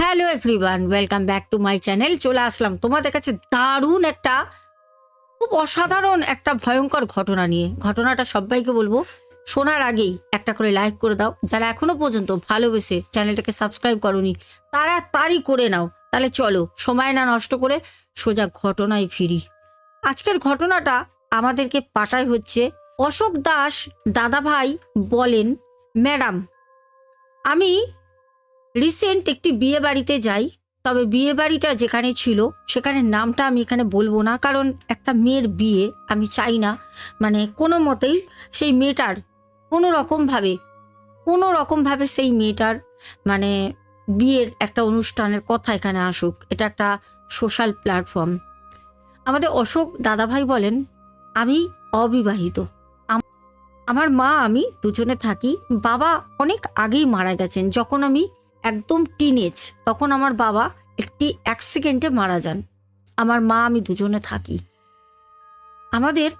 Hello everyone welcome back to my channel চলে আসলাম তোমাদের কাছে দারুণ একটা খুব অসাধারণ একটা ভয়ঙ্কর ঘটনা নিয়ে। ঘটনাটা সবাইকে বলব, শোনার আগেই একটা করে লাইক করে দাও। যারা এখনও পর্যন্ত ভালোবেসে চ্যানেলটাকে সাবস্ক্রাইব করনি তারা তারই করে নাও। তাহলে চলো, সময় না নষ্ট করে সোজা ঘটনায় ফিরি। আজকের ঘটনাটা আমাদেরকে পাঠায় হচ্ছে অশোক দাস দাদাভাই বলেন, ম্যাডাম, আমি রিসেন্ট একটি বিয়ে বাড়িতে যাই, তবে বিয়ে বাড়িটা যেখানে ছিল সেখানে নামটা আমি এখানে বলব না, কারণ একটা মেয়ের বিয়ে আমি চাই না। মানে কোনো মতেই সেই মেয়েটার কোনো রকমভাবে কোনো রকমভাবে সেই মেয়েটার মানে বিয়ের একটা অনুষ্ঠানের কথা এখানে আসুক। এটা একটা সোশ্যাল প্ল্যাটফর্ম আমাদের অশোক দাদাভাই বলেন, আমি অবিবাহিত। আমার মা, আমি দুজনে থাকি। বাবা অনেক আগেই মারা গেছেন। যখন আমি একদম টিনেজ তখন আমার বাবা একটি অ্যাক্সিডেন্টে মারা যান। আমার মা, আমি দুজনে থাকি। আমাদের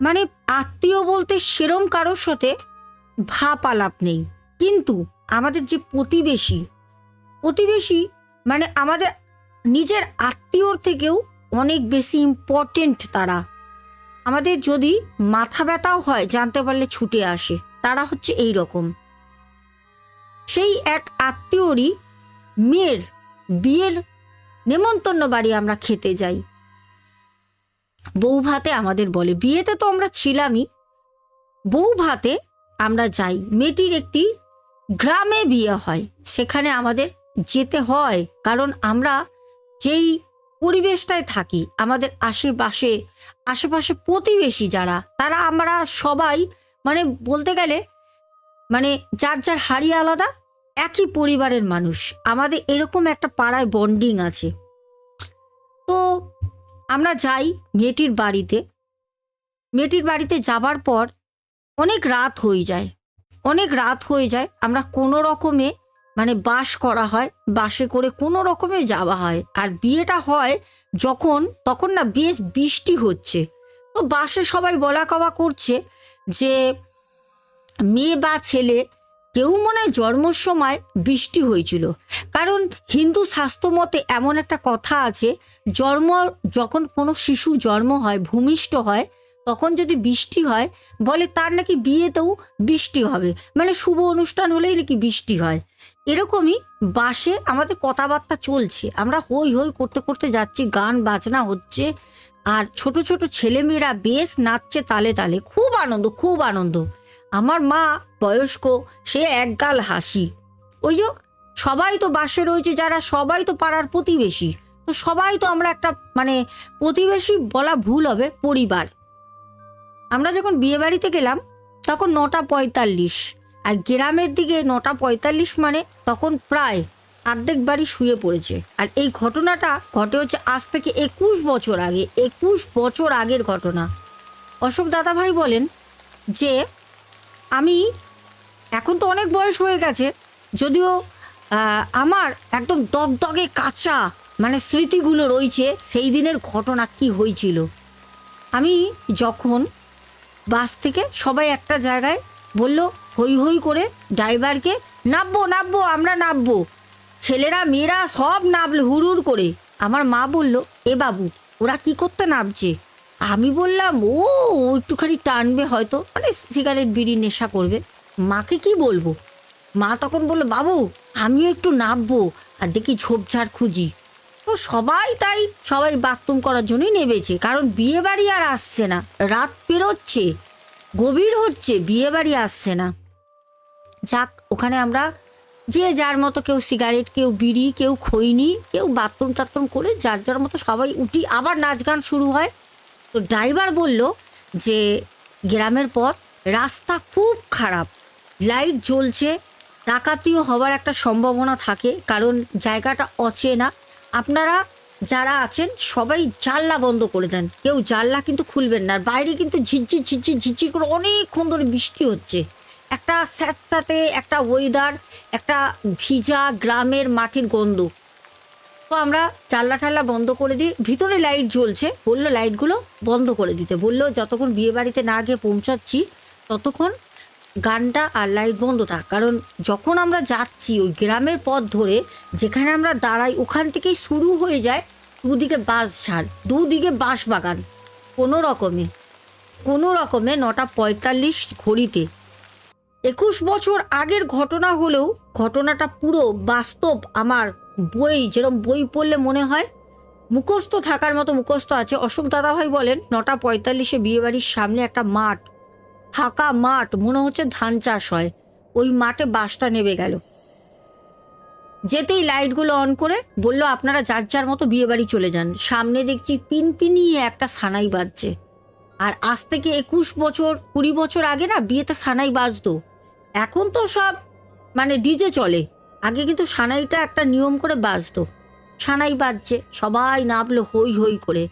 মানে আত্মীয় বলতে সেরম কারোর সাথে ভাপ আলাপ নেই। কিন্তু আমাদের যে প্রতিবেশী প্রতিবেশী মানে আমাদের নিজের আত্মীয়র থেকেও অনেক বেশি ইম্পর্টেন্ট তারা। আমাদের যদি মাথা ব্যথাও হয়, জানতে পারলে ছুটে আসে, তারা হচ্ছে এই রকম সেই এক আত্মীয়রই মেয়ের বিয়ের নেমন্তন্ন বাড়ি আমরা খেতে যাই। বউ ভাতে আমাদের বলে, বিয়েতে তো আমরা ছিলামই। বউ ভাতে আমরা যাই। মেয়েটির একটি গ্রামে বিয়ে হয়। সেখানে আমাদের যেতে হয়। কারণ আমরা যেই পরিবেশটায় থাকি, আমাদের আশেপাশে আশেপাশে প্রতিবেশী যারা, তারা আমরা সবাই মানে বলতে গেলে মানে যার যার হাড়ি আলাদা, একই পরিবারের মানুষ। আমাদের এরকম একটা পাড়ায় বন্ডিং আছে। তো আমরা যাই মেয়েটির বাড়িতে। মেয়েটির বাড়িতে যাবার পর অনেক রাত হয়ে যায়। অনেক রাত হয়ে যায়, আমরা কোনো রকমে মানে বাস করা হয়, বাসে করে কোনো রকমে যাওয়া হয়। আর বিয়েটা হয় যখন, তখন না বেশ বৃষ্টি হচ্ছে। তো বাসে সবাই বলা কওয়া করছে যে মেয়ে বা ছেলে কেউ মনে হয় জন্মর সময় বৃষ্টি হয়েছিল। কারণ হিন্দু শাস্ত্র মতে এমন একটা কথা আছে, জন্ম যখন কোনো শিশু জন্ম হয়, ভূমিষ্ঠ হয়, তখন যদি বৃষ্টি হয়, বলে তার নাকি বিয়েতেও বৃষ্টি হবে। মানে শুভ অনুষ্ঠান হলেই নাকি বৃষ্টি হয়। এরকমই বাসে আমাদের কথাবার্তা চলছে। আমরা হই হই করতে করতে যাচ্ছি, গান বাজনা হচ্ছে, আর ছোট ছোট ছেলেমেয়েরা বেশ নাচছে তালে তালে। খুব আনন্দ খুব আনন্দ। আমার মা বয়স্ক, সে একগাল হাসি। ওই যে, সবাই তো বাসে রয়েছে যারা সবাই তো পাড়ার প্রতিবেশী। তো সবাই তো আমরা একটা মানে প্রতিবেশী বলা ভুল হবে, পরিবার। আমরা যখন বিয়ে বাড়িতে গেলাম, তখন নটা পঁয়তাল্লিশ। আর গ্রামের দিকে নটা পঁয়তাল্লিশ মানে তখন প্রায় অর্ধেক বাড়ি শুয়ে পড়েছে। আর এই ঘটনাটা ঘটে হচ্ছে আজ থেকে একুশ বছর আগে, একুশ বছর আগের ঘটনা। অশোক দাদাভাই বলেন যে আমি এখন তো অনেক বয়স হয়ে গেছে, যদিও আমার একদম দগদগে কাঁচা মানে স্মৃতিগুলো রয়েছে, সেই দিনের ঘটনা কি হয়েছিল। আমি যখন বাস থেকে সবাই একটা জায়গায় বলল, হই হই করে ড্রাইভারকে নামবো নামবো আমরা নামবো ছেলেরা, মেয়েরা সব নামলো হুড়ুর করে। আমার মা বলল, এ বাবু, ওরা কি করতে নামছে আমি বললাম, ও, একটুখানি টানবে হয়তো। মানে সিগারেট, বিড়ি, নেশা করবে। মাকে কি বলব? মা তখন বলল, বাবু, আমিও একটু নামবো আর দেখি ঝোপঝাড় খুঁজি। তো সবাই তাই, সবাই বাথরুম করার জন্যই নেমেছে, কারণ বিয়ে বাড়ি আর আসছে না। রাত পেরোচ্ছে, গভীর হচ্ছে বিয়ে বাড়ি আসছে না। যাক, ওখানে আমরা যে যার মতো কেউ সিগারেট, কেউ বিড়ি, কেউ খৈনি, কেউ বাথরুম টাথরুম করে যার যার মতো সবাই উঠি, আবার নাচ গান শুরু হয়। তো ড্রাইভার বলল যে গ্রামের পথ রাস্তা খুব খারাপ, লাইট জ্বলছে, ডাকাতিও হওয়ার একটা সম্ভাবনা থাকে, কারণ জায়গাটা অচেনা। আপনারা যারা আছেন সবাই জানলা বন্ধ করে দেন, কেউ জানলা কিন্তু খুলবেন না, আর বাইরে কিন্তু ঝিরঝির ঝিরঝির ঝিরঝির করে অনেকক্ষণ ধরে বৃষ্টি হচ্ছে। একটা স্যাঁতস্যাঁতে, একটা ওয়েদার একটা ভিজা গ্রামের মাটির গন্ধ। তো আমরা জানলা ঠাল্লা বন্ধ করে দিই। ভিতরে লাইট জ্বলছে। বলল লাইটগুলো বন্ধ করে দিতে। বলল, যতক্ষণ বিয়ে বাড়িতে না গিয়ে পৌঁছাচ্ছি, ততক্ষণ গানটা আর লাইট বন্ধ থাক। কারণ যখন আমরা যাচ্ছি ওই গ্রামের পথ ধরে, যেখানে আমরা দাঁড়াই, ওখান থেকেই শুরু হয়ে যায় দুদিকে বাঁশ ঝাড়, দুদিকে বাঁশ বাগান। কোনো রকমে কোনো রকমে নটা পঁয়তাল্লিশ ঘড়িতে। একুশ বছর আগের ঘটনা হলেও, ঘটনাটা পুরো বাস্তব আমার বই যেরকম বই পড়লে মনে হয় মুখস্থ থাকার মতো মুখস্থ আছে। অশোক দাদাভাই বলেন, নটা পঁয়তাল্লিশে বিয়েবাড়ির সামনে একটা মাঠ, ফাঁকা মাঠ, মনে হচ্ছে ধান চাষ হয়। ওই মাঠে বাসটা নেবে গেল। যেতেই লাইটগুলো অন করে বলল, আপনারা যার যার মতো বিয়েবাড়ি চলে যান। সামনে দেখছি পিনপিনিয়ে একটা সানাই বাজছে। আর আজ থেকে একুশ বছর, কুড়ি বছর আগে না, বিয়েতে সানাই বাজতো। এখন তো সব মানে ডিজে চলে। আগে কিন্তু সানাইটা একটা নিয়ম করে বাজতো। সানাই বাজছে, সবাই নামলো হই হই করে।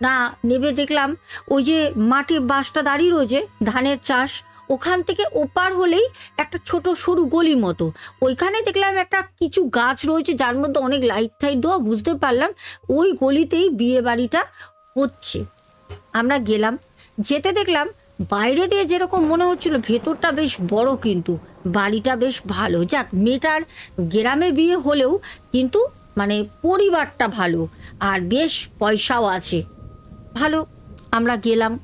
না, নেবে দেখলাম ওই যে মাঠে বাসটা দাঁড়িয়ে রয়েছে, ধানের চাষ, ওখান থেকে ওপার হলেই একটা ছোট সরু গলি মতো। ওইখানে দেখলাম একটা কিছু গাছ রয়েছে, যার মধ্যে অনেক লাইট টাইট দেওয়া, বুঝতে পারলাম ওই গলিতেই বিয়ে বাড়িটা হচ্ছে। আমরা গেলাম, যেতে দেখলাম বাইরে দিয়ে যেরকম মনে হচ্ছিল, ভেতরটা বেশ বড় কিন্তু। বাড়িটা বেশ ভালো। যাক, মেয়েটার গ্রামে বিয়ে হলেও কিন্তু মানে পরিবারটা ভালো আর বেশ পয়সাও আছে। ভালো, আমরা গেলাম।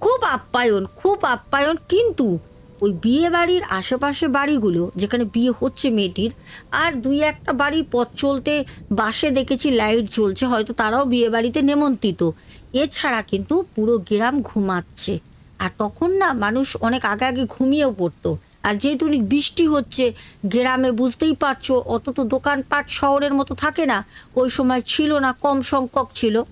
খুব আপ্যায়ন খুব আপ্যায়ন কিন্তু ওই বিয়ে বাড়ির আশেপাশে বাড়িগুলো, যেখানে বিয়ে হচ্ছে মেয়েটির, আর দুই একটা বাড়ি পথ চলতে বাসে দেখেছি লাইট জ্বলছে, হয়তো তারাও বিয়ে বাড়িতে নেমন্ত্রিত এছাড়া কিন্তু পুরো গ্রাম ঘুমাচ্ছে। আর তখন না মানুষ অনেক আগে আগে ঘুমিয়েও পড়তো। আর যেহেতু বৃষ্টি হচ্ছে, গ্রামে বুঝতেই পারছ অত তো দোকানপাট শহরের মতো থাকে না, ওই সময় ছিল না, কম সংখ্যক ছিল।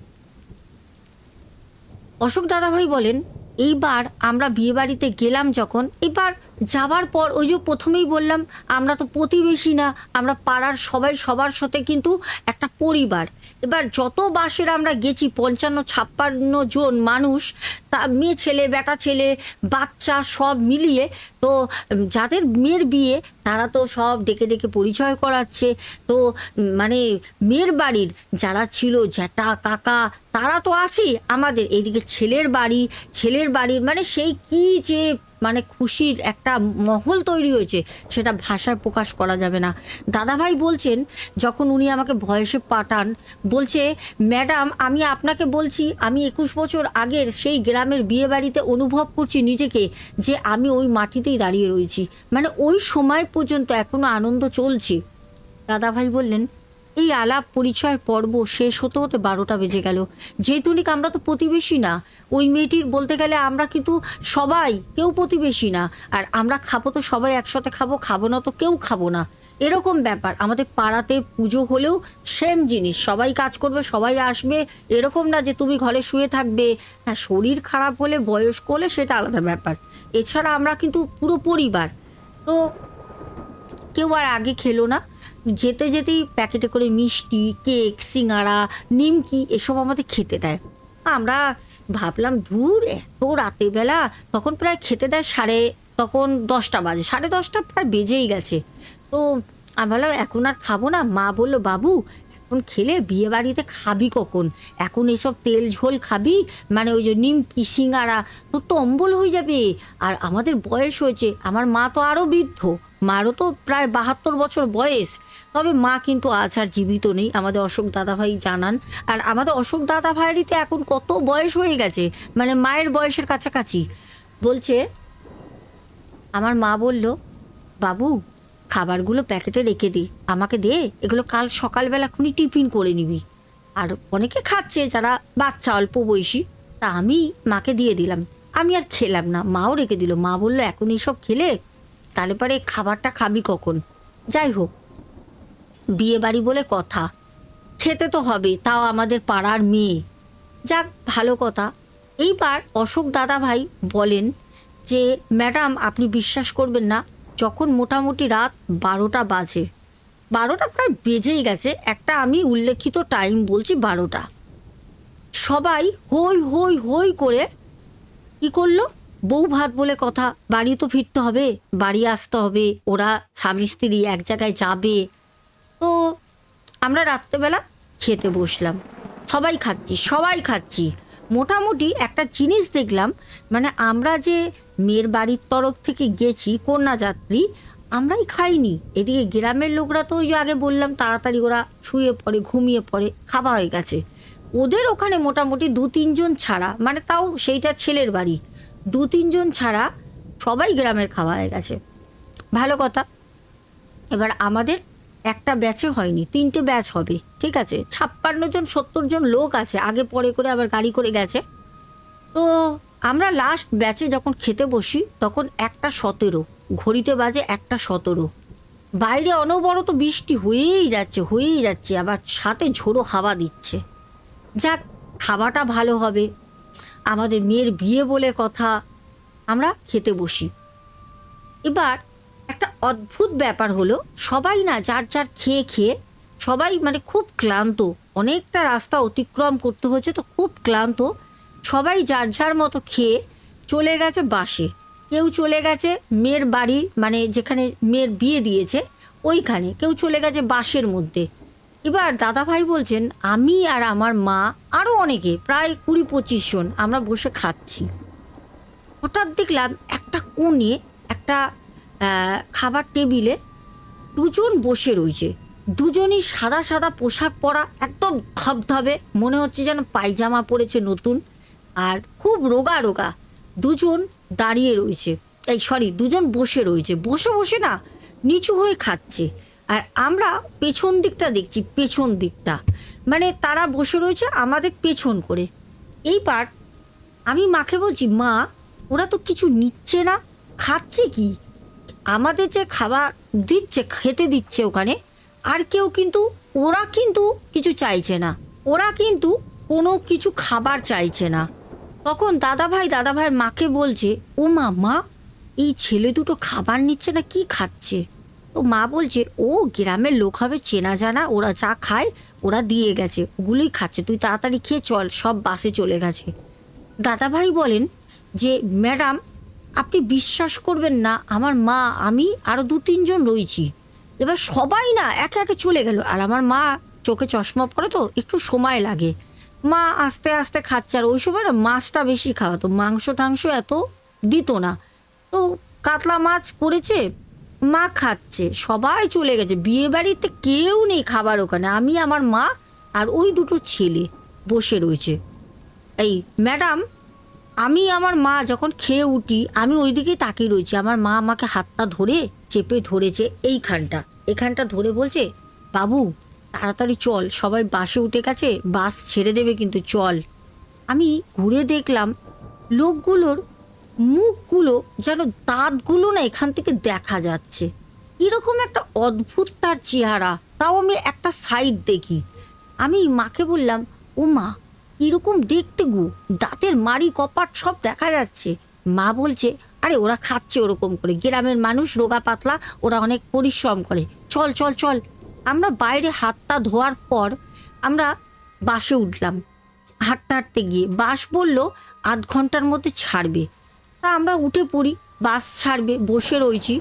অশোক দাদাভাই বলেন, এইবার আমরা বিয়েবাড়িতে গেলাম যখন, এবার যাবার পর ওই যে প্রথমেই বললাম, আমরা তো প্রতিবেশী না, আমরা পাড়ার সবাই সবার সাথে কিন্তু একটা পরিবার। এবার যত বাসের আমরা গেছি, পঞ্চান্ন, ছাপ্পান্ন জন মানুষ, তা মেয়ে ছেলে, বেটা ছেলে, বাচ্চা সব মিলিয়ে, তো যাদের মেয়ের বিয়ে, তারা তো সব ডেকে ডেকে পরিচয় করাচ্ছে। তো মানে মেয়ের বাড়ির যারা ছিল, জ্যাঠা, কাকা, তারা তো আছেই আমাদের। এইদিকে ছেলের বাড়ি, ছেলের বাড়ির মানে সেই কি যে মানে খুশির একটা মহল তৈরি হয়েছে, সেটা ভাষায় প্রকাশ করা যাবে না। দাদাভাই বলছেন, যখন উনি আমাকে ভয়েসে পাঠান, বলছে, ম্যাডাম, আমি আপনাকে বলছি, আমি একুশ বছর আগের সেই গ্রামের বিয়ে বাড়িতে অনুভব করছি নিজেকে, যে আমি ওই মাটিতেই দাঁড়িয়ে রয়েছি। মানে ওই সময় পর্যন্ত এখনও আনন্দ চলছে। দাদাভাই বললেন এই আলাপ পরিচয় পর্ব শেষ হতে হতে বারোটা বেজে গেল। যেহেতু নাকি আমরা তো প্রতিবেশী না, ওই মেয়েটির বলতে গেলে আমরা কিন্তু সবাই কেউ প্রতিবেশী না। আর আমরা খাব তো সবাই একসাথে খাব খাব না তো কেউ খাব না। এরকম ব্যাপার, আমাদের পাড়াতে পুজো হলেও সেম জিনিস, সবাই কাজ করবে, সবাই আসবে, এরকম না যে তুমি ঘরে শুয়ে থাকবে। হ্যাঁ শরীর খারাপ হলে, বয়স্ক হলে সেটা আলাদা ব্যাপার। এছাড়া আমরা কিন্তু পুরো পরিবার। তো কেউ আর আগে খেলো না। যেতে যেতেই প্যাকেটে করে মিষ্টি, কেক সিঙাড়া নিমকি এসব আমাদের খেতে দেয়। আমরা ভাবলাম দূর এত রাতের বেলা তখন প্রায় খেতে দেয় সাড়ে, তখন দশটা বাজে। সাড়ে দশটা প্রায় বেজেই গেছে। তো আমি ভাবলাম, এখন আর খাব না? মা বলল, বাবু এখন খেলে? বিয়ে বাড়িতে খাবি কখন? এখন এসব তেল ঝোল খাবি? মানে ওই যে নিমকি সিঙ্গারা তোর তো অম্বল হয়ে যাবে। আর আমাদের বয়স হয়েছে, আমার মা তো আরও বৃদ্ধ। মারও তো প্রায় বাহাত্তর বছর বয়স। তবে মা কিন্তু আজ আর জীবিত নেই, আমাদের অশোক দাদাভাই জানান। আর আমাদের অশোক দাদা ভাইয়েরই এখন কত বয়স হয়ে গেছে মানে মায়ের বয়সের কাছাকাছি। বলছে, আমার মা বলল, বাবু খাবারগুলো প্যাকেটে রেখে দে। আমাকে দে, এগুলো কাল সকালবেলা খুনি টিফিন করে নিবি। আর অনেকে খাচ্ছে যারা বাচ্চা, অল্প বয়সী। তা আমি মাকে দিয়ে দিলাম। আমি আর খেলাম না, মাও রেখে দিল। মা বলল, এখন এইসব খেলে তাহলে পরে খাবারটা খাবি কখন? যাই হোক, বিয়ে বাড়ি বলে কথা। খেতে তো হবে, তাও আমাদের পাড়ার মেয়ে। যাক, ভালো কথা। এইবার অশোক দাদা ভাই বলেন যে, ম্যাডাম, আপনি বিশ্বাস করবেন না যখন মোটামুটি রাত বারোটা বাজে, বারোটা প্রায় বেজেই গেছে, একটা আমি উল্লেখিত টাইম বলছি বারোটা। সবাই হই হই হই করে কি করল? বউ ভাত বলে কথা, বাড়ি তো ফিরতে হবে, বাড়ি আসতে হবে, ওরা স্বামী স্ত্রী এক জায়গায় যাবে। তো আমরা রাত্রেবেলা খেতে বসলাম। সবাই খাচ্ছি সবাই খাচ্ছি। মোটামুটি একটা জিনিস দেখলাম মানে আমরা যে মেয়ের বাড়ির তরফ থেকে গেছি কন্যাযাত্রী আমরাই খাইনি। এদিকে গ্রামের লোকরা তো ওই যে আগে বললাম, তাড়াতাড়ি ওরা শুয়ে পড়ে, ঘুমিয়ে পড়ে, খাওয়া হয়ে গেছে। ওদের ওখানে মোটামুটি দু তিনজন ছাড়া মানে তাও সেইটা ছেলের বাড়ি, দু তিনজন ছাড়া সবাই গ্রামের খাওয়া হয়ে গেছে। ভালো কথা। এবার আমাদের একটা ব্যাচে হয়নি, তিনটে ব্যাচ হবে, ঠিক আছে? ছাপ্পান্ন জন, সত্তর জন লোক আছে, আগে পরে করে আবার গাড়ি করে গেছে। তো আমরা লাস্ট ব্যাচে যখন খেতে বসি, তখন একটা সতেরো, ঘড়িতে বাজে একটা সতেরো। বাইরে অনবরত বৃষ্টি হয়েই যাচ্ছে হয়েই যাচ্ছে, আবার সাথে ঝোড়ো হাওয়া দিচ্ছে। যাক, খাওয়াটা ভালো হবে। আমাদের মেয়ের বিয়ে বলে কথা, আমরা খেতে বসি। এবার একটা অদ্ভুত ব্যাপার হলো, সবাই না যার যার খেয়ে খেয়ে, সবাই মানে খুব ক্লান্ত। অনেকটা রাস্তা অতিক্রম করতে হয়েছে তো খুব ক্লান্ত। সবাই যার যার মতো খেয়ে চলে গেছে বাসে। কেউ চলে গেছে মেয়ের বাড়ি মানে যেখানে মেয়ের বিয়ে দিয়েছে, ওইখানে। কেউ চলে গেছে বাসের মধ্যে। এবার দাদা ভাই বলছেন, আমি আর আমার মা আরও অনেকে, প্রায় কুড়ি পঁচিশ জন, আমরা বসে খাচ্ছি। হঠাৎ দেখলাম একটা কোণে একটা খাবার টেবিলে দুজন বসে রয়েছে। দুজনই সাদা সাদা পোশাক পরা, একদম ধবধবে, মনে হচ্ছে যেন পায়জামা পরেছে নতুন। আর খুব রোগা রোগা। দুজন দাঁড়িয়ে রয়েছে। এই সরি দুজন বসে রয়েছে। বসে বসে না, নিচু হয়ে খাচ্ছে। আর আমরা পেছন দিকটা দেখছি, পেছন দিকটা। মানে তারা বসে রয়েছে আমাদের পেছন করে। এইবার আমি মাকে বলছি, মা, ওরা তো কিছু নিচ্ছে না, খাচ্ছে কি? আমাদের যে খাবার দিচ্ছে, খেতে দিচ্ছে ওখানে, আর কেউ কিন্তু, ওরা কিন্তু কিছু চাইছে না। ওরা কিন্তু কোনো কিছু খাবার চাইছে না। তখন দাদা ভাই দাদা ভাইয়ের মাকে বলছে, ও মা মা, এই ছেলে দুটো খাবার নিচ্ছে না, কি খাচ্ছে? তো মা বলছে, ও, গ্রামের লোক হবে, চেনা জানা, ওরা যা খায়, ওরা দিয়ে গেছে, ওগুলোই খাচ্ছে, তুই তাড়াতাড়ি খেয়ে চল, সব বাসে চলে গেছে। দাদাভাই বলেন যে, ম্যাডাম, আপনি বিশ্বাস করবেন না, আমার মা, আমি আরও দু তিনজন রয়েছি। এবার সবাই না, একে একে চলে গেল, আর আমার মা চোখে চশমা পরে তো একটু সময় লাগে। মা আস্তে আস্তে খাচ্ছে আর ওই সময় না মাছটা বেশি খাওয়াতো মাংস টাংস এত দিত না। তো কাতলা মাছ করেছে মা খাচ্ছে, সবাই চলে গেছে। বিয়ে বাড়িতে কেউ নেই খাবার ওখানে। আমি, আমার মা আর ওই দুটো ছেলে বসে রয়েছে। এই, ম্যাডাম, আমি, আমার মা যখন খেয়ে উঠি, আমি ওই দিকেই তাকিয়ে রয়েছি। আমার মা আমাকে হাতটা ধরে চেপে ধরেছে এইখানটা। এখানটা ধরে বলছে, বাবু তাড়াতাড়ি চল, সবাই বাসে উঠে গেছে, বাস ছেড়ে দেবে কিন্তু চল। আমি ঘুরে দেখলাম, লোকগুলোর মুখগুলো যেন দাঁতগুলো না এখান থেকে দেখা যাচ্ছে। এরকম একটা অদ্ভুত তার চেহারা, তাও আমি একটা সাইড দেখি। আমি মাকে বললাম, ও মা, এরকম দেখতে গো, দাঁতের মাড়ি, কপাট সব দেখা যাচ্ছে। মা বলছে, আরে ওরা খাচ্ছে ওরকম করে, গ্রামের মানুষ, রোগা পাতলা, ওরা অনেক পরিশ্রম করে। চল চল চল। আমরা বাইরে হাতটা ধোয়ার পর আমরা বাসে উঠলাম। হাঁটতে হাঁটতে গিয়ে বাস বলল, আধ ঘণ্টার মধ্যে ছাড়বে। তা আমরা উঠে পড়ি, বাস ছাড়বে, বসে রয়েছি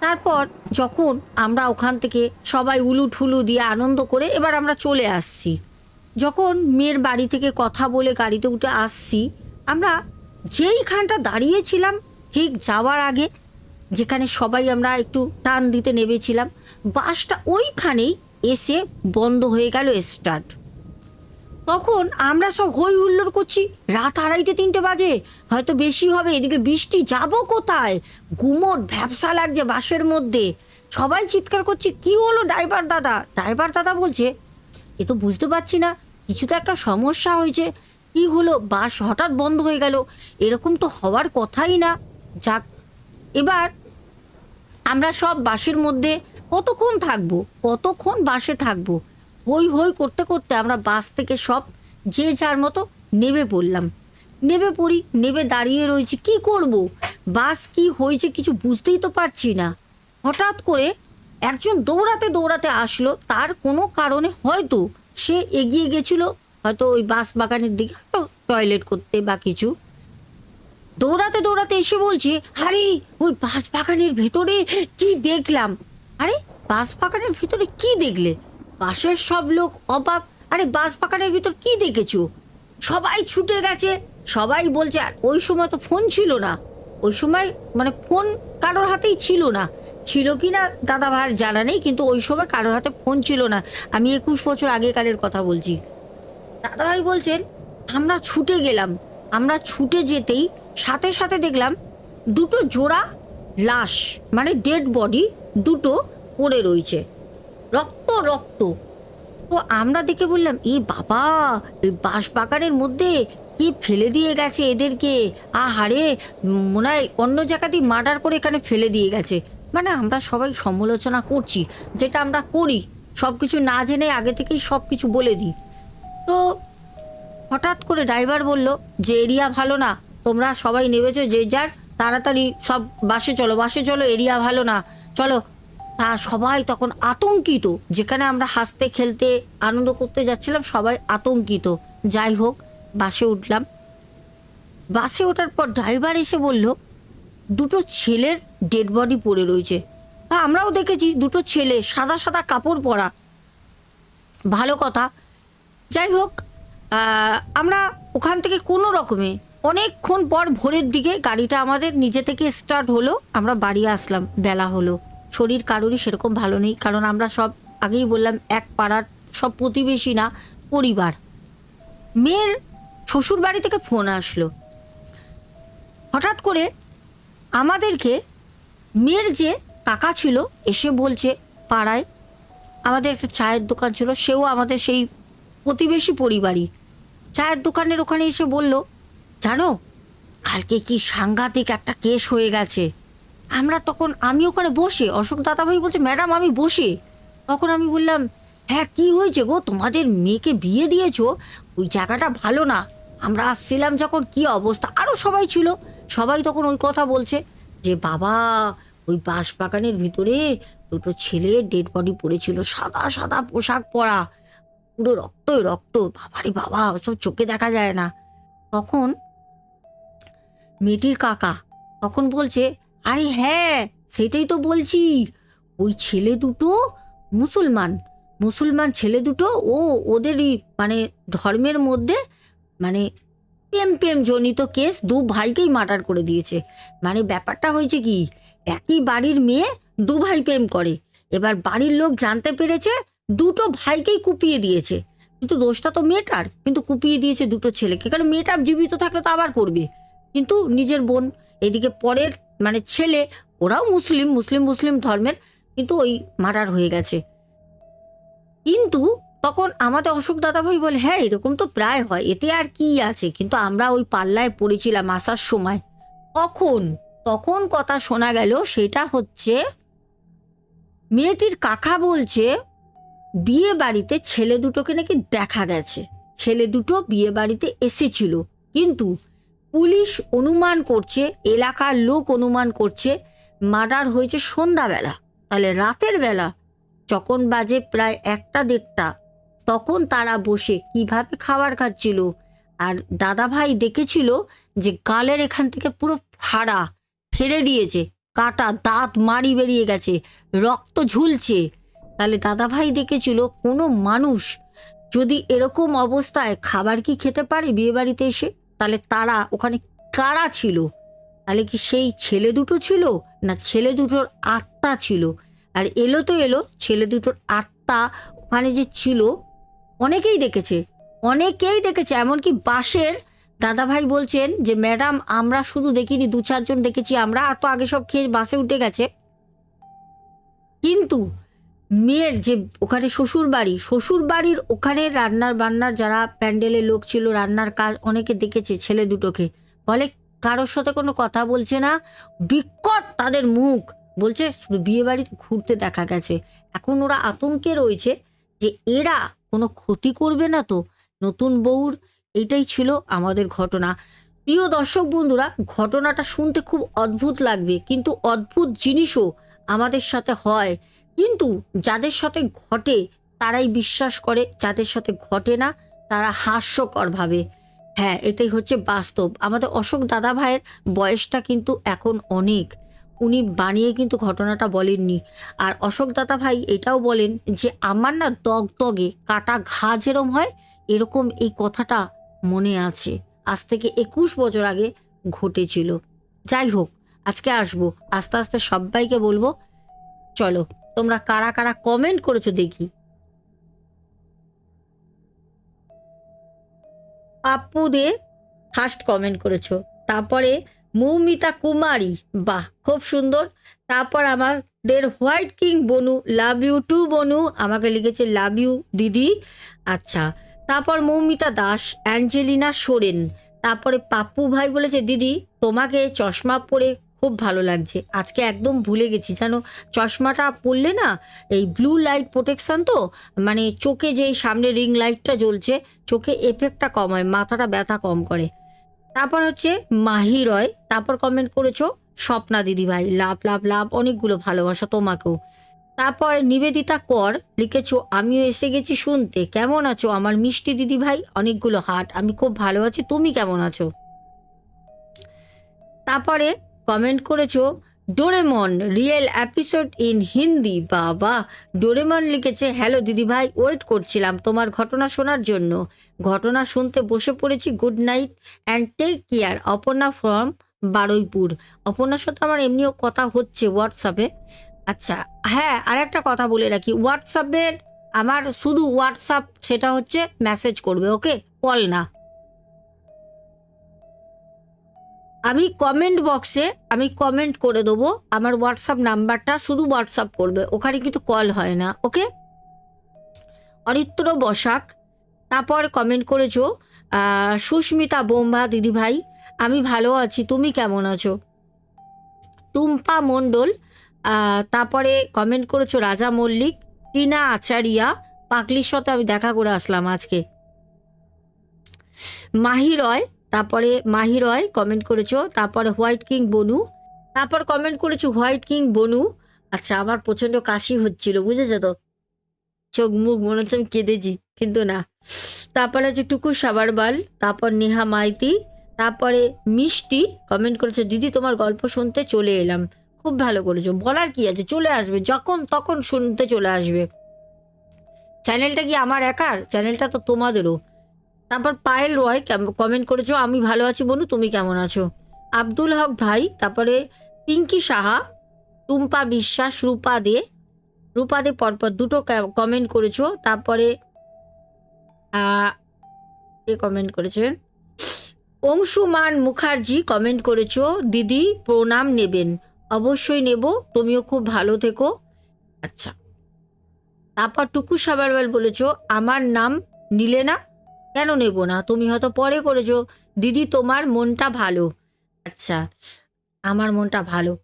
তারপর যখন আমরা ওখান থেকে সবাই উলু ঠুলু দিয়ে আনন্দ করে এবার আমরা চলে আসছি। যখন মেয়ের বাড়ি থেকে কথা বলে গাড়িতে উঠে আসছি, আমরা যেইখানটা দাঁড়িয়েছিলাম, ঠিক যাওয়ার আগে যেখানে সবাই আমরা একটু টান দিতে নেমেছিলাম। বাসটা ওইখানেই এসে বন্ধ হয়ে গেল স্টার্ট। তখন আমরা সব হই হুল্লোড় করছি, রাত আড়াইটে তিনটে বাজে, হয়তো বেশি হবে, এদিকে বৃষ্টি, যাব কোথায়? গুমোট ভ্যাবসা লাগছে বাসের মধ্যে। সবাই চিৎকার করছি, কি হলো ড্রাইভার দাদা? ড্রাইভার দাদা বলছে, এ তো বুঝতে পারছি না, কিছু তো একটা সমস্যা হয়েছে। কি হলো? বাস হঠাৎ বন্ধ হয়ে গেল। এরকম তো হওয়ার কথাই না। যাক, এবার আমরা সব বাসের মধ্যে কতক্ষণ থাকব? কতক্ষণ বাসে থাকব? হই হই করতে করতে আমরা বাস থেকে সব যে যার মতো নেমে পড়লাম। নেমে পড়ি নেমে দাঁড়িয়ে রয়েছি, কি করব? বাস কি হয়েছে কিছু বুঝতেই তো পারছি না। হঠাৎ করে একজন দৌড়াতে দৌড়াতে আসলো, তার কোনো কারণে হয়তো সে এগিয়ে গেছিল, হয়তো ওই বাস বাগানের দিকে টয়লেট করতে বা কিছু। দৌড়াতে দৌড়াতে এসে বলছে, আরে, ওই বাস বাগানের ভেতরে কি দেখলাম? আরে বাস বাগানের ভিতরে কি দেখলে? বাসের সব লোক অবাক, আরে বাস বাগানের ভিতর কি দেখেছ? সবাই ছুটে গেছে, সবাই বলছে, আর ওই সময় তো ফোন ছিল না। ওই সময় মানে ফোন কারোর হাতেই ছিল না। ছিল কি না দাদা ভাইয়ের জানা নেই, কিন্তু ওই সময় কারোর হাতে ফোন ছিল না। আমি একুশ বছর আগেকারের কথা বলছি। দাদাভাই বলছেন, আমরা ছুটে গেলাম, আমরা ছুটে যেতেই সাথে সাথে দেখলাম দুটো জোড়া লাশ মানে ডেড বডি দুটো পড়ে রয়েছে। রক্ত রক্ত। তো আমরা দেখে বললাম, এ বাবা এই বাঁশ বাগানের মধ্যে কি ফেলে দিয়ে গেছে এদেরকে? আহারে, মনে হয় অন্য জায়গাতেই মার্ডার করে এখানে ফেলে দিয়ে গেছে। মানে আমরা সবাই সমালোচনা করছি, যেটা আমরা করি। সব কিছু না জেনে আগে থেকেই সব কিছু বলে দিই। তো হঠাৎ করে ড্রাইভার বলল, যে এরিয়া ভালো না তোমরা সবাই নেবেছো যে যার তাড়াতাড়ি সব বাসে চলো বাসে চলো, এরিয়া ভালো না। চলো। তা সবাই তখন আতঙ্কিত। যেখানে আমরা হাসতে, খেলতে, আনন্দ করতে যাচ্ছিলাম, সবাই আতঙ্কিত। যাই হোক, বাসে উঠলাম। বাসে ওঠার পর ড্রাইভার এসে বলল, দুটো ছেলের ডেড বডি পড়ে রয়েছে। তা আমরাও দেখেছি, দুটো ছেলে, সাদা সাদা কাপড় পরা। ভালো কথা। যাই হোক আমরা ওখান থেকে কোনো রকমে অনেকক্ষণ পর ভোরের দিকে গাড়িটা আমাদের নিজে থেকে স্টার্ট হলো, আমরা বাড়ি আসলাম, বেলা হলো। শরীর কারোরই সেরকম ভালো নেই, কারণ আমরা সব, আগেই বললাম, এক পাড়ার সব প্রতিবেশী না, পরিবার। মেয়ের শ্বশুর বাড়ি থেকে ফোন আসলো। হঠাৎ করে আমাদেরকে মেয়ের যে কাকা ছিল, এসে বলছে, পাড়ায় আমাদের একটা চায়ের দোকান ছিল, সেও আমাদের সেই প্রতিবেশী পরিবারই। চায়ের দোকানের ওখানে এসে বলল জানো, কালকে কি সাংঘাতিক একটা কেস হয়ে গেছে। আমরা তখন আমি ওখানে বসে, অশোক দাদাভাই বলছে, ম্যাডাম, আমি বসে। তখন আমি বললাম হ্যাঁ কি হয়েছে গো? তোমাদের মেয়েকে বিয়ে দিয়েছ? ওই জায়গাটা ভালো না। আমরা আসছিলাম যখন, কি অবস্থা? আরও সবাই ছিল। সবাই তখন ওই কথা বলছে যে, বাবা, ওই বাঁশ বাগানের ভিতরে দুটো ছেলে ডেড বডি পড়েছিল, সাদা সাদা পোশাক পরা। পুরো রক্তই রক্ত। বাবারে বাবা, ওসব চোখে দেখা যায় না। তখন মেয়েটির কাকা। তখন বলছে, আরে হ্যাঁ সেটাই তো বলছি। ওই ছেলে দুটো মুসলমান। মুসলমান ছেলে দুটো ও ওদেরই মানে ধর্মের মধ্যে মানে প্রেম প্রেম জনিত কেস দু ভাইকেই মার্ডার করে দিয়েছে। মানে ব্যাপারটা হয়েছে কি, একই বাড়ির মেয়ে দু ভাই প্রেম করে। এবার বাড়ির লোক জানতে পেরেছে দুটো ভাইকেই কুপিয়ে দিয়েছে। কিন্তু দোষটা তো মেয়েটার, কিন্তু কুপিয়ে দিয়েছে দুটো ছেলেকে। কারণ মেয়েটা জীবিত থাকলে তো আবার করবে। কিন্তু নিজের বোন, এদিকে পরের মানে ছেলে, ওরাও মুসলিম মুসলিম মুসলিম ধর্মের, কিন্তু ওই মার্ডার হয়ে গেছে। কিন্তু তখন আমাদের অশোক দাদাভাই বলে হ্যাঁ এরকম তো প্রায় হয়, এতে আর কি আছে? কিন্তু আমরা ওই পাল্লায় পড়েছিলাম আসার সময়। তখন তখন কথা শোনা গেল, সেটা হচ্ছে, মেয়েটির কাকা বলছে, বিয়ে বাড়িতে ছেলে দুটোকে নাকি দেখা গেছে। ছেলে দুটো বিয়ে বাড়িতে এসেছিল, কিন্তু পুলিশ অনুমান করছে, এলাকার লোক অনুমান করছে, মার্ডার হয়েছে সন্ধ্যাবেলা। তাহলে রাতের বেলা যখন বাজে প্রায় একটা দেড়টা, তখন তারা বসে কীভাবে খাবার খাচ্ছিল আর দাদাভাই দেখেছিল যে গালের এখান থেকে পুরো ফাড়া ফেলে দিয়েছে, কাটা দাঁত মারি বেরিয়ে গেছে, রক্ত ঝুলছে। তাহলে দাদাভাই দেখেছিল কোনো মানুষ যদি এরকম অবস্থায় খাবার কি খেতে পারে বিয়েবাড়িতে এসে? তাহলে তারা ওখানে কারা ছিল? তাহলে কি সেই ছেলে দুটো ছিল, না ছেলে দুটোর আত্মা ছিল? আর এলো তো এলো, ছেলে দুটোর আত্মা ওখানে যে ছিল, অনেকেই দেখেছে অনেকেই দেখেছে। এমনকি বাসের দাদাভাই বলছেন যে, ম্যাডাম, আমরা শুধু দেখিনি দু চারজন দেখেছি আমরা, আর তো আগে সব খেয়ে বাসে উঠে গেছে। কিন্তু মেয়ের যে ওখানে শ্বশুর বাড়ি, শ্বশুর বাড়ির ওখানে রান্নার বান্নার যারা প্যান্ডেলের লোক ছিল, রান্নার কাজ অনেকে দেখেছে ছেলে দুটোকে। বলে কারোর সাথে কোনো কথা বলছে না, বিকট তাদের মুখ। বলছে বিয়ে বাড়িতে ঘুরতে দেখা গেছে। এখন ওরা আতঙ্কে রয়েছে যে এরা কোনো ক্ষতি করবে না তো। নতুন বউর এইটাই ছিল আমাদের ঘটনা। প্রিয় দর্শক বন্ধুরা, ঘটনাটা শুনতে খুব অদ্ভুত লাগবে, কিন্তু অদ্ভুত জিনিসও আমাদের সাথে হয়। কিন্তু যাদের সাথে ঘটে, তারাই বিশ্বাস করে, যাদের সাথে ঘটে না, তারা হাস্যকর ভাবে হ্যাঁ এটাই হচ্ছে বাস্তব। আমাদের অশোক দাদা ভাইয়ের বয়সটা কিন্তু এখন অনেক। উনি বানিয়ে কিন্তু ঘটনাটা বলেননি। আর অশোক দাদা ভাই এটাও বলেন যে, আমার না দগ দগে কাটা ঘা যেরম হয়, এরকম এই কথাটা মনে আছে। আজ থেকে একুশ বছর আগে ঘটেছিল। যাই হোক, আজকে আসব। আস্তে আস্তে সবাইকে বলব, চলো। তোমরা কারা কারা কমেন্ট করেছ দেখি। পাপ্পু দে ফার্স্ট কমেন্ট করেছ, তারপরে মৌমিতা কুমারী, বাহ, খুব সুন্দর। তারপর আমাদের হোয়াইট কিং বনু, লাভ ইউ টু বনু, আমাকে লিখেছে লাভ ইউ দিদি। আচ্ছা তারপর মৌমিতা দাস, অ্যাঞ্জেলিনা সোরেন। তারপরে পাপ্পু ভাই বলেছে, দিদি, তোমাকে চশমা পরে খুব ভালো লাগছে। আজকে একদম ভুলে গেছি, জানো? চশমাটা পরলে না, এই ব্লু লাইট প্রোটেকশান তো মানে চোখে যে সামনে রিং লাইটটা জ্বলছে, চোখে এফেক্টটা কমায় মাথাটা ব্যথা কম করে। তারপর হচ্ছে মাহি রয় তারপর কমেন্ট করেছ, স্বপ্না দিদি ভাই, লাভ লাভ লাভ, অনেকগুলো ভালোবাসা তোমাকেও। তারপর নিবেদিতা কর, লিখেছো, আমিও এসে গেছি শুনতে, কেমন আছো? আমার মিষ্টি দিদি ভাই, অনেকগুলো হাট আমি খুব ভালো আছি, তুমি কেমন আছো? তারপরে কমেন্ট করেছ, Doraemon real episode in Hindi, বাবা। ডোরেমন লিখেছে, হ্যালো দিদিভাই, ওয়েট করছিলাম তোমার ঘটনা শোনার জন্য। ঘটনা শুনতে বসে পড়েছি, good night and take care. Aparna from Baruipur. অপর্ণার সাথে আমার এমনিও কথা হচ্ছে হোয়াটসঅ্যাপে আচ্ছা হ্যাঁ আর একটা কথা বলে রাখি। হোয়াটসঅ্যাপের আমার শুধু হোয়াটসঅ্যাপ সেটা হচ্ছে মেসেজ করবে ওকে কল না। আমি কমেন্ট বক্সে আমি কমেন্ট করে দেবো। আমার হোয়াটসঅ্যাপ নাম্বারটা শুধু হোয়াটসঅ্যাপ করবে, ওখানে কিন্তু কল হয় না ওকে অরিত্র বসাক, তারপর কমেন্ট করেছ সুস্মিতা বোম্বা দিদিভাই, আমি ভালো আছি, তুমি কেমন আছো? টুম্পা মণ্ডল তারপরে কমেন্ট করেছ রাজা মল্লিক, টিনা আচারিয়া পাকলির সাথে আমি দেখা করে আসলাম আজকে। মাহি রয় তারপরে মাহি রয় কমেন্ট করেছ, তারপরে হোয়াইট কিং বনু, তারপর কমেন্ট করেছ হোয়াইট কিং বনু। আচ্ছা আমার প্রচণ্ড কাশি হচ্ছিল, বুঝেছ তো? চোখ মুখ মনে হচ্ছে আমি কেঁদেছি, কিন্তু না। তারপরে হচ্ছে টুকু সাবারবাল তারপর নেহা মাইতি, তারপরে মিষ্টি কমেন্ট করেছ, দিদি, তোমার গল্প শুনতে চলে এলাম। খুব ভালো করেছ। বলার কি আছে? চলে আসবে, যখন তখন শুনতে চলে আসবে। চ্যানেলটা কি আমার একার? চ্যানেলটা তো তোমাদেরও। তারপর পায়েল রয় কমেন্ট করেছ, আমি ভালো আছি বনু তুমি কেমন আছো? আব্দুল হক ভাই, তারপরে পিঙ্কি সাহা, টুম্পা বিশ্বাস, রূপা দে রূপা দে পরপর দুটো কমেন্ট করেছ। তারপরে কে কমেন্ট করেছেন অংশুমান মুখার্জি কমেন্ট করেছ, দিদি, প্রণাম নেবেন, অবশ্যই নেব, তুমিও খুব ভালো থেকো। আচ্ছা। তারপর টুকু সাবারওয়াল বলেছ, আমার নাম নিলে না কেন নেব না? তুমি হয়তো পরে করেছ। দিদি, তোমার মনটা ভালো। আচ্ছা আমার মনটা ভালো।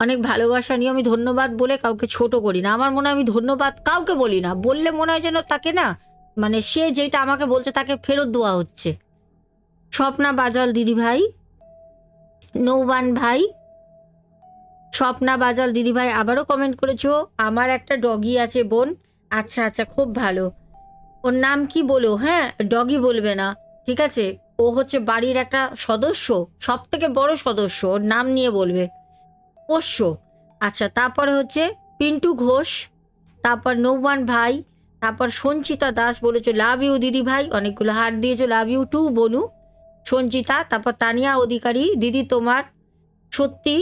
অনেক ভালোবাসা নিয়ে আমি ধন্যবাদ বলে কাউকে ছোট করি না। আমার মনে হয় আমি ধন্যবাদ কাউকে বলি না। বললে মনে হয় যেন তাকে না মানে সে যেটা আমাকে বলছে তাকে ফেরত দেওয়া হচ্ছে। স্বপ্না বাজাল দিদি ভাই। নৌবান ভাই। স্বপ্না বাজাল দিদি ভাই, আবারও কমেন্ট করেছ। আমার একটা ডগি আছে বোন। আচ্ছা আচ্ছা খুব ভালো। ওর নাম কি বলো? হ্যাঁ ডগি বলবে না। ঠিক আছে? ও হচ্ছে বাড়ির একটা সদস্য সব থেকে বড় সদস্য, ওর নাম নিয়ে বলবে। পোষ্য। আচ্ছা তারপরে হচ্ছে পিন্টু ঘোষ, তারপর নৌবান ভাই, তারপর সঞ্চিতা দাস বলেছ লাভ ইউ দিদি ভাই। অনেকগুলো হাত দিয়েছ লাভ ইউ টু বনু। সঞ্চিতা, তারপর তানিয়া অধিকারী, দিদি তোমার সত্যি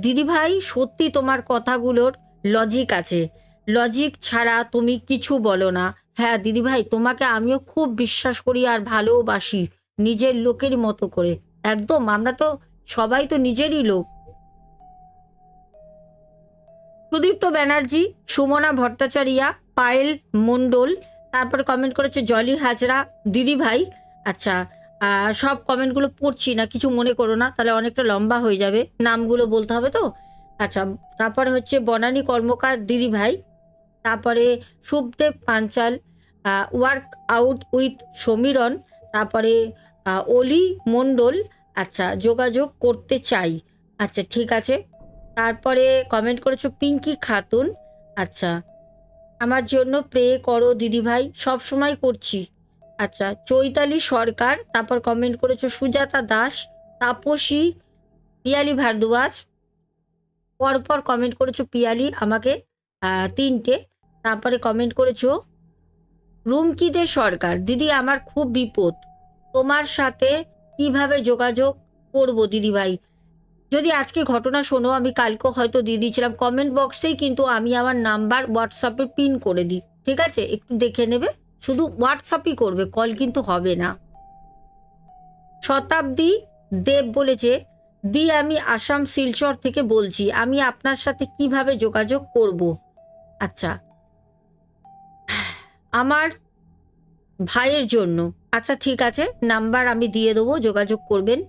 দিদি ভাই, সত্যি তোমার কথাগুলোর লজিক আছে। লজিক ছাড়া তুমি কিছু বলো না। হ্যাঁ দিদি ভাই তোমাকে আমিও খুব বিশ্বাস করি আর ভালোবাসি নিজের লোকেরই মতো করে। একদম, আমরা তো সবাই তো নিজেরই লোক। সুদীপ্ত ব্যানার্জি, সুমনা ভট্টাচারিয়া, পায়েল মণ্ডল, তারপরে কমেন্ট করেছে জলি হাজরা দিদি ভাই আচ্ছা সব কমেন্টগুলো পড়ছি না, কিছু মনে করো না, তাহলে অনেকটা লম্বা হয়ে যাবে, নামগুলো বলতে হবে তো? আচ্ছা তারপরে হচ্ছে বনানী কর্মকার দিদি ভাই তারপরে Subhadeb Panchal work out with Samiran, তারপরে অলি মণ্ডল আচ্ছা যোগাযোগ করতে চাই। আচ্ছা ঠিক আছে। তারপরে কমেন্ট করেছ পিঙ্কি খাতুন। আচ্ছা আমার জন্য প্রে করো দিদিভাই সব সময় করছি। আচ্ছা চৈতালি সরকার, তারপর কমেন্ট করেছ সুজাতা দাস, তাপসী, পিয়ালি ভারদ্বাজ। পরপর কমেন্ট করেছ পিয়ালি, আমাকে তিনটে। তারপরে কমেন্ট করেছ রুমকিদে সরকার। দিদি, আমার খুব বিপদ। তোমার সাথে কীভাবে যোগাযোগ করব দিদিভাই? যদি আজকে ঘটনা শোনো, আমি কালকে হয়তো দিয়ে দিয়েছিলাম। কমেন্ট বক্সেই কিন্তু আমি আমার নাম্বার হোয়াটসঅ্যাপে পিন করে দিই। ঠিক আছে? একটু দেখে নেবে? শুধু হোয়াটসঅ্যাপই করবে কল কিন্তু হবে না। শতাব্দী দেব বলেছে, দি, আমি আসাম শিলচর থেকে বলছি, আমি আপনার সাথে কীভাবে যোগাযোগ করব? আচ্ছা আমার ভাইয়ের জন্য। আচ্ছা ঠিক আছে, নাম্বার আমি দিয়ে দেবো, যোগাযোগ করবেন।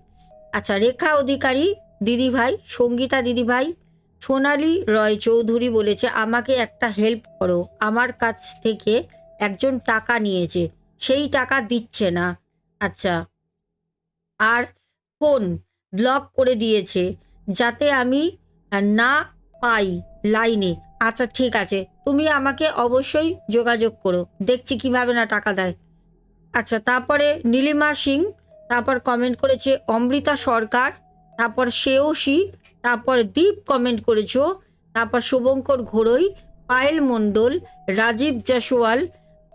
আচ্ছা রেখা অধিকারী, দিদিভাই, সঙ্গীতা দিদিভাই, সোনালি রয় চৌধুরী বলেছে, আমাকে একটা হেল্প করো। আমার কাছ থেকে একজন টাকা নিয়েছে। সেই টাকা দিচ্ছে না। আচ্ছা আর ফোন ব্লক করে দিয়েছে, যাতে আমি না পাই লাইনে। আচ্ছা ঠিক আছে। তুমি আমাকে অবশ্যই যোগাযোগ করো। দেখছি কীভাবে না টাকা দেয়। আচ্ছা তারপরে নীলিমা সিং, তারপর কমেন্ট করেছে অমৃতা সরকার, তারপর শ্রেয়সী, তারপর দীপ কমেন্ট করেছ, তারপর শুভঙ্কর ঘোড়ই, পায়েল মণ্ডল, রাজীব জয়সওয়াল,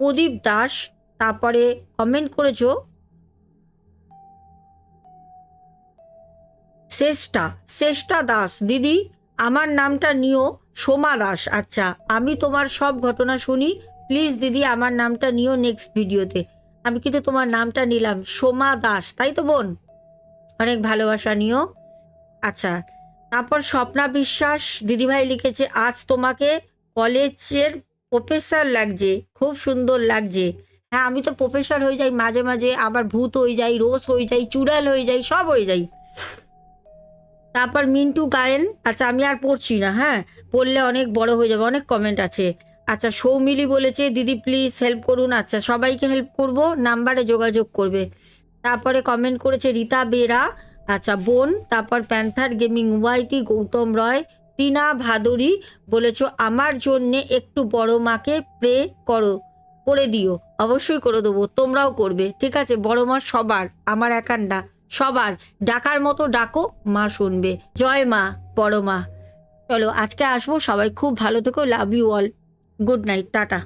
প্রদীপ দাস, তারপরে কমেন্ট করেছ শ্রেষ্ঠা শ্রেষ্ঠা দাস। দিদি, আমার নামটা নিও। সোমা দাস। আচ্ছা আমি তোমার সব ঘটনা শুনি। প্লিজ দিদি, আমার নামটা নিও নেক্সট ভিডিওতে আমি কিন্তু তোমার নামটা নিলাম, সোমা দাস, তাই তো বোন? অনেক ভালোবাসা নিও। আচ্ছা তারপর স্বপ্না বিশ্বাস, দিদিভাই লিখেছে, আজ তোমাকে কলেজের প্রফেসর লাগছে, খুব সুন্দর লাগছে। হ্যাঁ আমি তো প্রফেসর হয়ে যাই মাঝে মাঝে, আবার ভূত হয়ে যাই, রোজ হয়ে যাই, চুড়াল হয়ে যাই, সব হয়ে যাই। তারপর মিন্টু গায়েন আচ্ছা আমি আর পড়ছি না হ্যাঁ? পড়লে অনেক বড় হয়ে যাবে, অনেক কমেন্ট আছে। আচ্ছা সৌমিলি বলেছে, দিদি প্লিজ হেল্প করুন। আচ্ছা সবাইকে হেল্প করব নাম্বারে যোগাযোগ করবে। তারপরে কমেন্ট করেছে রীতা বেরা আচ্ছা বোন, তারপর panther gaming YT Goutam Roy, Tina Bhaduri বলেছ, আমার জন্যে একটু বড় মাকে প্রে করো, করে দিও। অবশ্যই করে দেবো, তোমরাও করবে, ঠিক আছে? বড় মা সবার, আমার একার না সবার ডাকার মতো ডাকো, মা শুনবে। জয় মা বড় মা। চলো, আজকে আসব। সবাই খুব ভালো থেকো। Love you all good night tata.